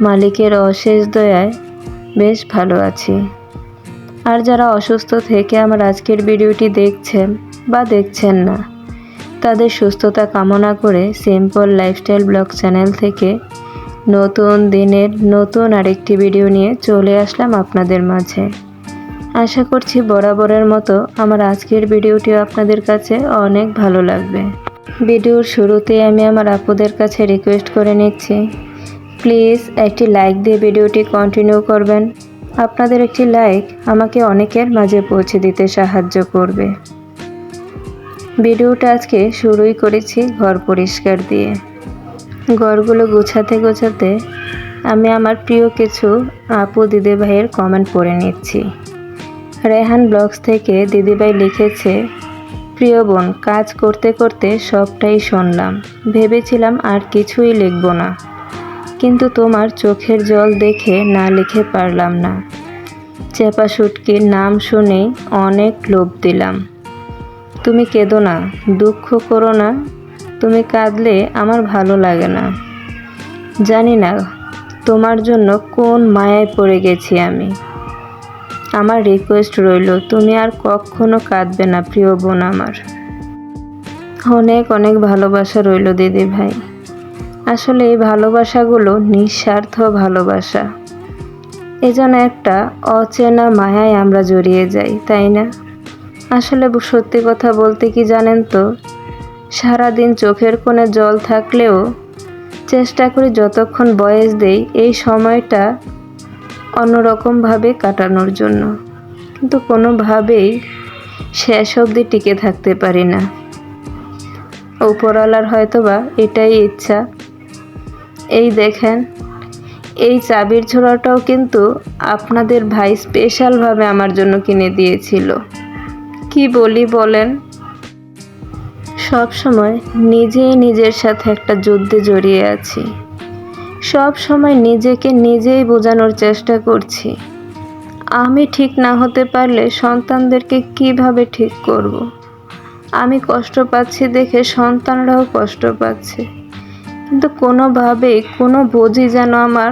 মালিকের অশেষ দয়ায় বেশ ভালো আছি। আর যারা অসুস্থ থেকে আমার আজকের ভিডিওটি দেখছেন বা দেখছেন না, তাদের সুস্থতা কামনা করে সিম্পল লাইফস্টাইল ব্লগ চ্যানেল থেকে নতুন দিনের নতুন আরেকটি ভিডিও নিয়ে চলে আসলাম আপনাদের মাঝে। আশা করছি বরাবরের মতো আমার আজকের ভিডিওটিও আপনাদের কাছে অনেক ভালো লাগবে। ভিডিওর শুরুতে আমি আমার আপুদের কাছে রিকোয়েস্ট করে নিচ্ছি প্লিজ একটি লাইক দিয়ে ভিডিওটি কন্টিনিউ করবেন। আপনাদের একটি লাইক আমাকে অনেকের মাঝে পৌঁছে দিতে সাহায্য করবে। ভিডিওটা আজকে শুরুই করেছি ঘর পরিষ্কার দিয়ে। ঘরগুলো গোছাতে গোছাতে আমি আমার প্রিয় কিছু আপু দিদিভাইয়ের কমেন্ট পড়ে নিচ্ছি। রেহান ব্লগস থেকে দিদিভাই লিখেছে, প্রিয় বোন, কাজ করতে করতে সবটাই শুনলাম। ভেবেছিলাম আর কিছুই লিখব না। কিন্তু তোমার চোখের জল দেখে না লিখে পারলাম না। চেপা সুটকির নাম শুনেই অনেক লোভ দিলাম। তুমি কেঁদো না, দুঃখ করো না, তুমি কাঁদলে আমার ভালো লাগে না। জানি না তোমার জন্য কোন মায়ায় পড়ে গেছি আমি। আমার রিকোয়েস্ট রইল, তুমি আর কখনো কাঁদবে না প্রিয় বোন আমার। অনেক অনেক ভালোবাসা রইল দিদি ভাই আসলে এই ভালোবাসাগুলো নিঃস্বার্থ ভালোবাসা। এ যেন একটা অচেনা মায়ায় আমরা জড়িয়ে যাই, তাই না? আসলে সত্যি কথা বলতে কি জানেন তো? সারাদিন চোখের কোণে জল থাকলেও চেষ্টা করি যতক্ষণ বয়স দেই এই সময়টা অন্যরকমভাবে কাটানোর জন্য। কিন্তু কোনোভাবেই শেষ অবধি টিকে থাকতে পারি না। উপরওয়ালার হয়তোবা এটাই ইচ্ছা। এই দেখেন, এই চাবির ছোড়াটাও কিন্তু আপনাদের ভাই স্পেশালভাবে আমার জন্য কিনে দিয়েছিল। কি বলি বলেন? সব সময় নিজেই নিজের সাথে একটা যুদ্ধে জড়িয়ে আছি। সব সময় নিজেকে নিজেই বোঝানোর চেষ্টা করছি। আমি ঠিক না হতে পারলে সন্তানদেরকে কীভাবে ঠিক করব। আমি কষ্ট পাচ্ছি দেখে সন্তানরাও কষ্ট পাচ্ছে। কিন্তু কোনোভাবেই কোনো বোঝই যেন আমার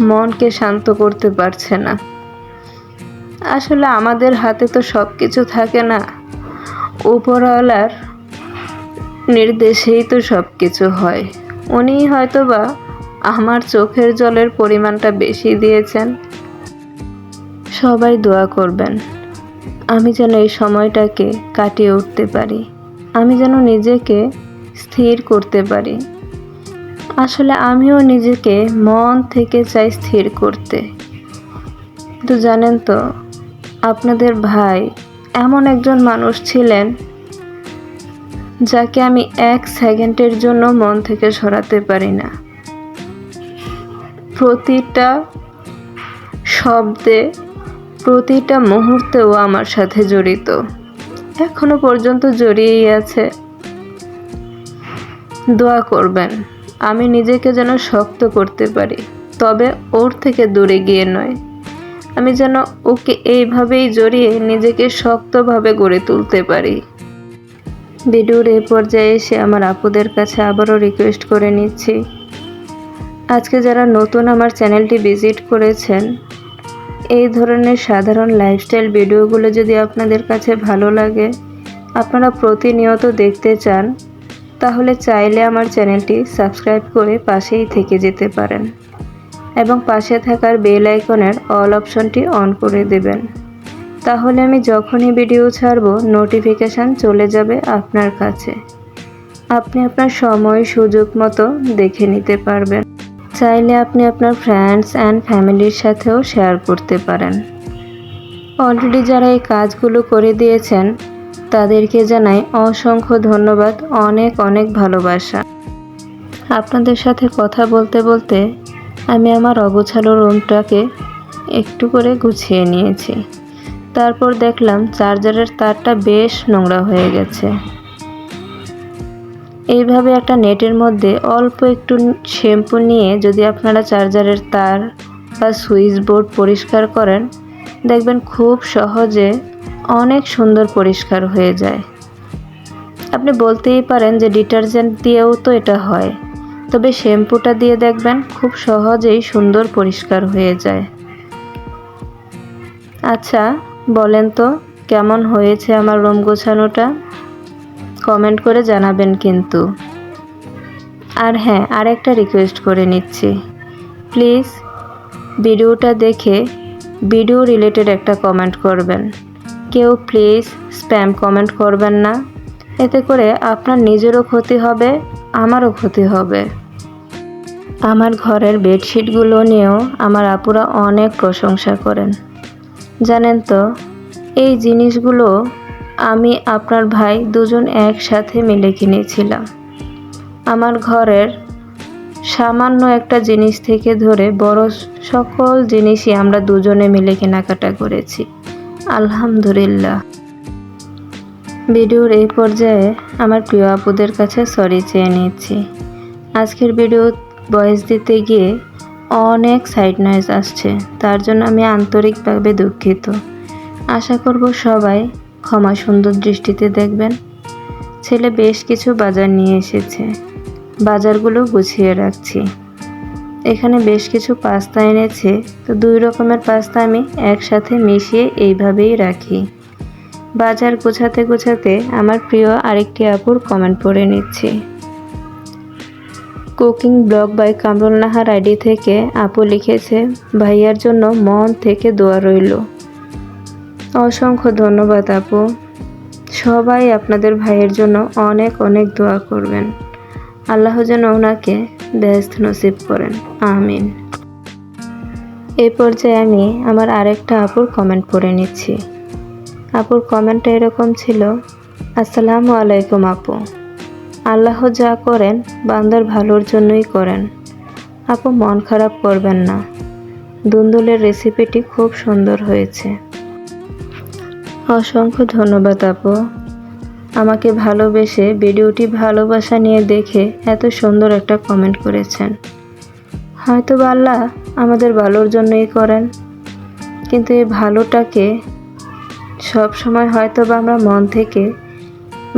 মনকে শান্ত করতে পারছে না। আসলে আমাদের হাতে তো সব কিছু থাকে না। উপরওয়ালার নির্দেশেই তো সব কিছু হয়। উনি হয়তো বা আমার চোখের জলের পরিমাণটা বেশি দিয়েছেন। সবাই দোয়া করবেন, আমি যেন এই সময়টাকে কাটিয়ে উঠতে পারি। আমি যেন নিজেকে স্থির করতে পারি। আসলে আমিও নিজেকে মন থেকে চাই স্থির করতে। কিন্তু জানেন তো, আপনাদের ভাই এমন একজন মানুষ ছিলেন যাকে আমি এক সেকেন্ডের জন্য মন থেকে সরাতে পারি না। প্রতিটা শব্দে, প্রতিটা মুহূর্তেও আমার সাথে জড়িত। এখনও পর্যন্ত জড়িয়েই আছে। দোয়া করবেন। আমি নিজেকে যেন শক্ত করতে পারি, তবে ওর থেকে দূরে গিয়ে নয়। আমি যেন ওকে এইভাবেই জড়িয়ে নিজেকে শক্তভাবে গড়ে তুলতে পারি। ভিডিওর এই পর্যায়ে এসে আমার আপুদের কাছে আবারও রিকোয়েস্ট করে নিচ্ছি। আজকে যারা নতুন আমার চ্যানেলটি ভিজিট করেছেন, এই ধরনের সাধারণ লাইফস্টাইল ভিডিওগুলো যদি আপনাদের কাছে ভালো লাগে, আপনারা প্রতিনিয়ত দেখতে চান তাহলে চাইলে আমার চ্যানেলটি সাবস্ক্রাইব করে পাশেই থেকে যেতে পারেন এবং পাশে থাকার বেল আইকনের অল অপশনটি অন করে দেবেন। তাহলে আমি যখনই ভিডিও ছাড়ব, নোটিফিকেশান চলে যাবে আপনার কাছে। আপনি আপনার সময়, সুযোগ মতো দেখে নিতে পারবেন। চাইলে আপনি আপনার ফ্রেন্ডস অ্যান্ড ফ্যামিলির সাথেও শেয়ার করতে পারেন। অলরেডি যারা এই কাজগুলো করে দিয়েছেন তাদেরকে জানাই অসংখ্য ধন্যবাদ, অনেক অনেক ভালোবাসা। আপনাদের সাথে কথা বলতে বলতে আমি আমার অগোছালো রুমটাকে একটু করে গুছিয়ে নিয়েছি। তারপর দেখলাম চার্জারের তারটা বেশ নোংরা হয়ে গেছে। এইভাবে একটা নেটের মধ্যে অল্প একটু শ্যাম্পু নিয়ে যদি আপনারা চার্জারের তার বা সুইচ বোর্ড পরিষ্কার করেন, দেখবেন খুব সহজে অনেক সুন্দর পরিষ্কার হয়ে যায়। আপনি বলতেই পারেন যে ডিটারজেন্ট দিয়েও তো এটা হয়। তবে শ্যাম্পুটা দিয়ে দেখবেন খুব সহজেই সুন্দর পরিষ্কার হয়ে যায়। আচ্ছা বলেন তো, কেমন হয়েছে আমার রুম গোছানোটা? কমেন্ট করে জানাবেন কিন্তু। আর হ্যাঁ আরেকটা রিকোয়েস্ট করে নিচ্ছি। প্লিজ, ভিডিওটা দেখে ভিডিও রিলেটেড একটা কমেন্ট করবেন। কেউ প্লিজ স্প্যাম কমেন্ট করবেন না। এতে করে আপনার নিজেরও ক্ষতি হবে, আমারও ক্ষতি হবে। আমার ঘরের বেডশিটগুলো নিয়েও আমার আপুরা অনেক প্রশংসা করেন। জানেন তো, এই জিনিসগুলো আমি আপনার ভাই দুজন একসাথে মিলে কিনেছিলাম। আমার ঘরের সামান্য একটা জিনিস থেকে ধরে বড় সকল জিনিসই আমরা দুজনে মিলে কেনাকাটা করেছি। আলহামদুলিল্লাহ। ভিডিওর এই পর্যায়ে আমার প্রিয় আপুদের কাছে সরি চেয়ে নিচ্ছি। আজকের ভিডিও ভয়েস দিতে গিয়ে অনেক সাইড নয়েজ আসছে, তার জন্য আমি আন্তরিকভাবে দুঃখিত। আশা করব সবাই ক্ষমা সুন্দর দৃষ্টিতে দেখবেন। ছেলে বেশ কিছু বাজার নিয়ে এসেছে, বাজারগুলো গুছিয়ে রাখছি। এখানে বেশ কিছু পাস্তা এনেছে। তো দুই রকমের পাস্তা আমি একসাথে মিশিয়ে এইভাবেই রাখি। বাজার গোছাতে গোছাতে আমার প্রিয় আরেকটি আপুর কমেন্ট পড়ে নিচ্ছি। Cooking blog by Kamrul Nahar ID থেকে আপু লিখেছে, ভাইয়ার জন্য মন থেকে দোয়া রইল। অসংখ্য ধন্যবাদ আপু। সবাই আপনাদের ভাইয়ের জন্য অনেক অনেক দোয়া করবেন। আল্লাহ যেন ওনাকে ব্যস্ত নসিব করেন। আমিন। এই পর্যায়ে আমি আমার আরেকটা আপুর কমেন্ট পড়ে নিচ্ছি। আপুর কমেন্টটা এরকম ছিল, আসসালামু আলাইকুম আপু। আল্লাহ যা করেন, বান্দার ভালোর জন্যই করেন। আপু মন খারাপ করবেন না। দুন্দুলের রেসিপিটি খুব সুন্দর হয়েছে। অসংখ্য ধন্যবাদ আপু। আমাকে ভালোবেসে ভিডিওটি ভালোবাসা নিয়ে দেখে এত সুন্দর একটা কমেন্ট করেছেন। হয়তো বা আল্লাহ আমাদের ভালোর জন্যই করেন, কিন্তু এই ভালোটাকে সব সময় হয়তো বা আমরা মন থেকে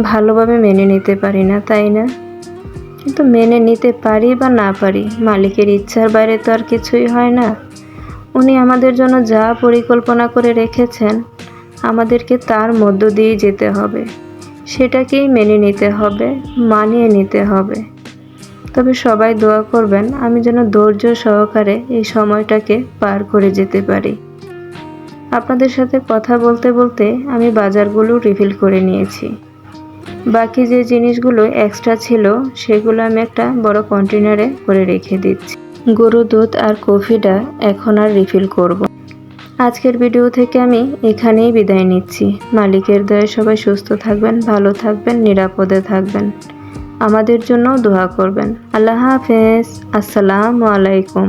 ভালোভাবে মেনে নিতে পারি না, তাই না? কিন্তু মেনে নিতে পারি বা না পারি, মালিকের ইচ্ছার বাইরে তো আর কিছুই হয় না। উনি আমাদের জন্য যা পরিকল্পনা করে রেখেছেন, আমাদেরকে তার মধ্য দিয়েই যেতে হবে। সেটাকেই মেনে নিতে হবে, মানিয়ে নিতে হবে। তবে সবাই দোয়া করবেন, আমি যেন ধৈর্য সহকারে এই সময়টাকে পার করে যেতে পারি। আপনাদের সাথে কথা বলতে বলতে আমি বাজারগুলো রিফিল করে নিয়েছি। বাকি যে জিনিসগুলো এক্সট্রা ছিল, সেগুলো আমি একটা বড় কন্টেনারে করে রেখে দিচ্ছি। গরু, দুধ আর কফিটা এখন আর রিফিল করব। আজকের ভিডিও থেকে আমি এখানেই বিদায় নিচ্ছি। মালিকের দয়ে সবাই সুস্থ থাকবেন, ভালো থাকবেন, নিরাপদে থাকবেন। আমাদের জন্য দোয়া করবেন। আল্লাহ হাফেজ। আসসালামু আলাইকুম।